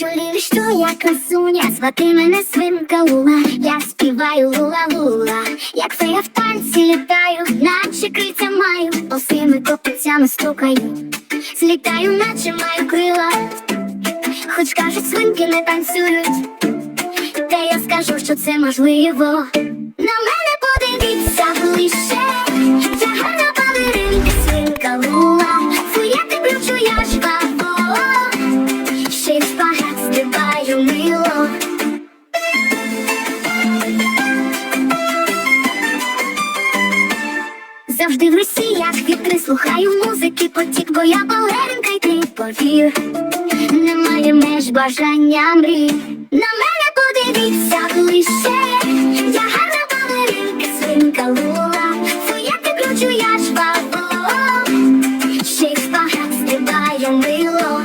Чолі, що я красуня, звати мене свинка Лула, я співаю лула-лула, як фея в танці літаю, наче криця маю, босими копицями стукаю, злітаю, наче маю крила, хоч кажуть, свинки не танцюють, та я скажу, що це можливо. Завжди в Росіях вітри слухаю музики, потік, бо я балеринка, й ти повір. Немає меж бажання мрій. На мене подивіться ближче. Я гарна балеринка, свинка лула. Фу, я ти кручу, я ж бабо. Ще й шпагат стрибаю мило.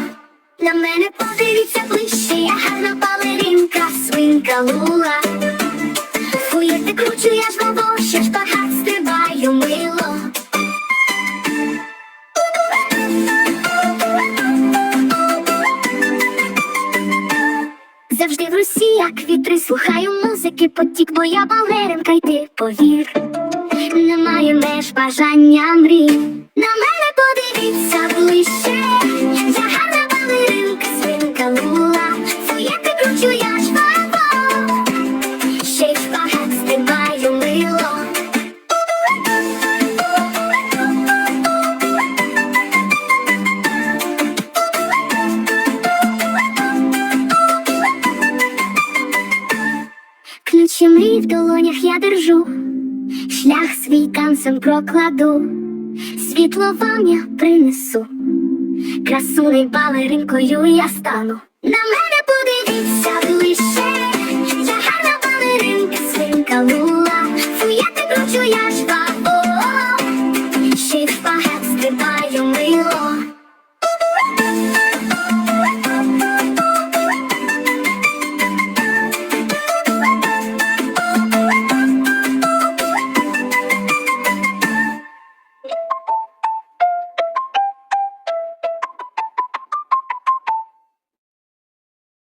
На мене подивіться ближче, я гарна балеринка, свинка лула. Завжди як вітри, слухаю музики, потік, бо я балеринка, йти ти повір. Немає меж бажання мрій. Тисячі мрій в долонях я держу, шлях свій танцем прокладу, світло вам я принесу, красуней балеринкою я стану. На мене подивіться лише, я гарна балеринка, свинка лула, фу я тебе кручу, я ж жва.